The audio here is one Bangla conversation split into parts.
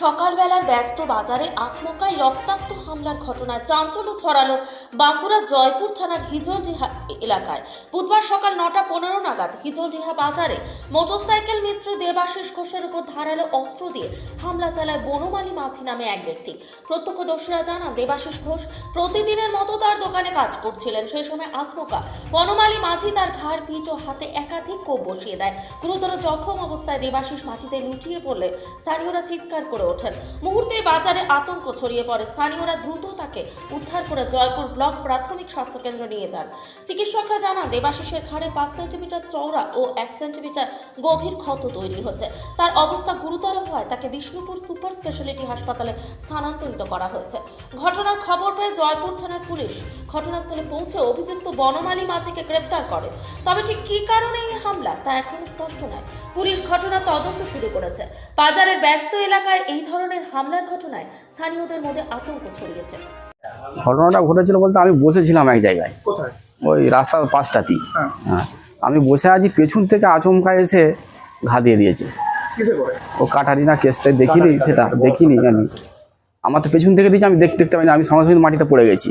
সকালবেলার ব্যস্ত বাজারে আচমকায় রক্তাক্ত হামলার ঘটনায় চাঞ্চল্য ছড়ালো বাঁকুড়া জয়পুর থানার হিজলডিহা এলাকায়। বুধবার সকাল নটা পনেরো নাগাদ হিজলডিহা বাজারে মোটরসাইকেল মিস্ত্রি দেবাশিস ঘোষের উপর ধারালো অস্ত্র দিয়ে হামলা চালায় বনমালী মাঝি নামে এক ব্যক্তি। প্রত্যক্ষদর্শীরা জানান, দেবাশিস ঘোষ প্রতিদিনের মতো তার দোকানে কাজ করছিলেন। সেই সময় আচমকা বনমালী মাঝি তার ঘাড়, পিঠ ও হাতে একাধিক কোপ বসিয়ে দেয়। গুরুতর জখম অবস্থায় দেবাশিস মাটিতে লুটিয়ে পড়লে স্থানীয়রা চিৎকার করে ওঠেন। মুহূর্তে বাজারে আতঙ্ক ছড়িয়ে পড়ে। স্থানীয়রা দ্রুত তাকে উদ্ধার করে জয়পুর ব্লক প্রাথমিক স্বাস্থ্যকেন্দ্র নিয়ে যান। চিকিৎসকরা জানান, দেবাশিসের ঘাড়ে পাঁচ সেন্টিমিটার চওড়া ও এক সেন্টিমিটার গভীর ক্ষত তৈরি হয়েছে। তার অবস্থা গুরুতর হওয়ায় তাকে বিষ্ণুপুর সুপার স্পেশালিটি হাসপাতালে স্থানান্তরিত করা হয়েছে। ঘটনার খবর পেয়ে জয়পুর থানার পুলিশ ঘটনাস্থলে পৌঁছে অভিযুক্ত বনমালী মাঝিকে গ্রেপ্তার করে। তবে ঠিক কী কারণে এই হামলা তা এখনও স্পষ্ট নয়। পুলিশ ঘটনা তদন্ত শুরু করেছে। বাজারের ব্যস্ত এলাকায় এই ধরনের হামলার ঘটনায় স্থানীয়দের মধ্যে আতঙ্ক ছড়িয়েছে। ঘটনাটা ঘটেছিল বলতে আমি বসেছিলাম এক জায়গায়। ওই রাস্তার পাশটাতেই। হ্যাঁ। হ্যাঁ। আমি বসে আছি পেছন থেকে আচমকা এসে ঘা দিয়ে দিয়েছে। ও কাটারিনা কেসটা দেখিনি সেটা দেখিনি আমি। আমার তো পেছন থেকে দিয়েছে আমি দেখতে দেখতে পাইনি আমি সঙ্গে সঙ্গে মাটিতে পড়ে গেছি।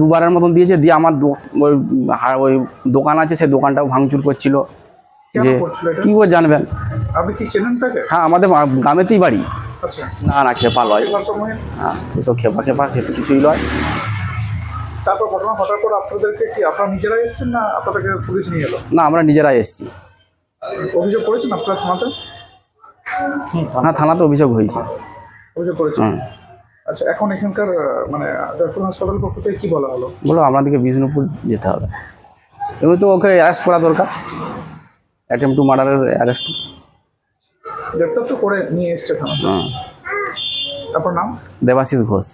দুবারের মতন দিয়েছে দিয়ে আমার ওই ওই দোকান আছে সেই দোকানটাও ভাঙচুর করছিল। যে কি করে জানবেন? হ্যাঁ আমাদের গ্রামেতেই বাড়ি। আচ্ছা। না না খেপা লয়। হ্যাঁ এসব খেপা খেপা খেতে কিছুই লয়। তারপর ঘটনা ঘটার পর আপনাদেরকে কি আপনারা নিজেরাই এসেছেন না আপনাদেরকে পুলিশ নিয়ে এলো? না আমরা নিজেরাই এসেছি। অভিযোগ করেছেন আপনার থানাতে? হ্যাঁ থানাতে অভিযোগ হয়েছে। অভিযোগ করেছেন? আচ্ছা এখন এখানকার মানে জয়পুর হাসপাতাল পক্ষ থেকে কি বলা হলো? বলো আমাদেরকে বিষ্ণুপুর যেতে হবে। এমনি তো ওকে অ্যারেস্ট করা দরকার। অ্যাটেম্প টু মার্ডারের অ্যারেস্ট গ্রেপ্তার তো করে নিয়ে এসছে থানা আপনার নাম? দেবাশিস ঘোষ।